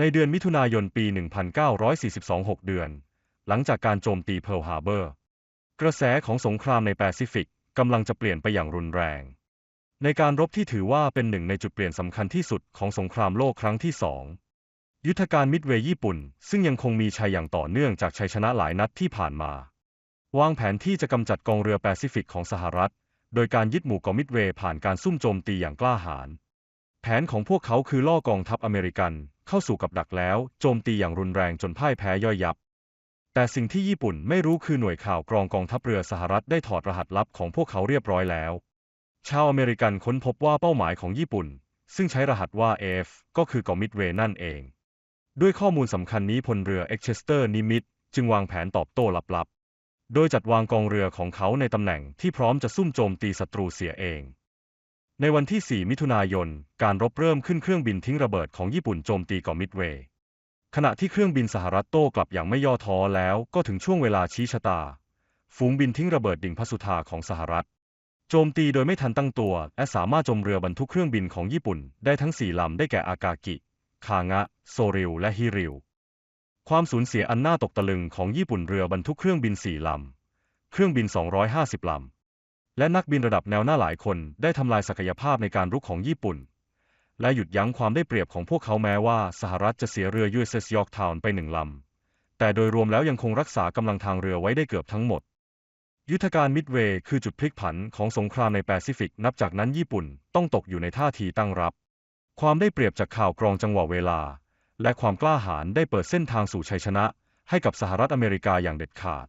ในเดือนมิถุนายนปี 1942 6 เดือน หลังจากการโจมตีเพิร์ลฮาร์เบอร์ กระแสของสงครามในแปซิฟิกกำลังจะเปลี่ยนไปอย่างรุนแรง ในการรบที่ถือว่าเป็นหนึ่งในจุดเปลี่ยนสำคัญที่สุดของสงครามโลกครั้งที่สองยุทธการมิดเวย์ญี่ปุ่น ซึ่งยังคงมีชัยอย่างต่อเนื่องจากชัยชนะหลายนัดที่ผ่านมา วางแผนที่จะกำจัดกองเรือแปซิฟิกของสหรัฐ โดยการยึดหมู่เกาะมิดเวย์ผ่านการซุ่มโจมตีอย่างกล้าหาญแผนของพวกเขาคือล่อกองทัพอเมริกัน เข้าสู่กับดักแล้ว โจมตีอย่างรุนแรงจนพ่ายแพ้ย่อยยับ แต่สิ่งที่ญี่ปุ่นไม่รู้คือหน่วยข่าวกรองกองทัพเรือสหรัฐได้ถอดรหัสลับของพวกเขาเรียบร้อยแล้ว ชาวอเมริกันค้นพบว่าเป้าหมายของญี่ปุ่น ซึ่งใช้รหัสว่า F ก็คือเกาะมิดเวย์นั่นเอง ด้วยข้อมูลสำคัญนี้พลเรือเอ็กเชสเตอร์นิมิตจึงวางแผนตอบโต้ลับๆ โดยจัดวางกองเรือของเขาในตำแหน่งที่พร้อมจะซุ่มโจมตีศัตรูเสียเอง ในวันที่ 4 มิถุนายน การรบเริ่มขึ้นเครื่องบินทิ้งระเบิดของญี่ปุ่นโจมตีเกาะมิดเวย์ ขณะที่เครื่องบินสหรัฐโต้กลับอย่างไม่ย่อท้อแล้วก็ถึงช่วงเวลาชี้ชะตา ฝูงบินทิ้งระเบิดดิ่งพระสุธาของสหรัฐ โจมตีโดยไม่ทันตั้งตัว และสามารถจมเรือบรรทุกเครื่องบินของญี่ปุ่นได้ทั้ง 4 ลำได้แก่อากากิ คางะ โซริว และฮิริว ความสูญเสียอันน่าตกตะลึงของญี่ปุ่นเรือบรรทุกเครื่องบิน 4 ลำ เครื่องบิน 250 ลำ และนักบินระดับแนวหน้าหลายคนได้ทำลายศักยภาพในการรุกของญี่ปุ่น และหยุดยั้งความได้เปรียบของพวกเขาแม้ว่าสหรัฐจะเสียเรือ USS Yorktown ไปหนึ่งลำ แต่โดยรวมแล้วยังคงรักษากำลังทางเรือไว้ได้เกือบทั้งหมด ยุทธการมิดเวย์คือจุดพลิกผันของสงครามในแปซิฟิก นับจากนั้นญี่ปุ่นต้องตกอยู่ในท่าทีตั้งรับ ความได้เปรียบจากข่าวกรองจังหวะเวลา และความกล้าหาญได้เปิดเส้นทางสู่ชัยชนะ ให้กับสหรัฐอเมริกาอย่างเด็ดขาด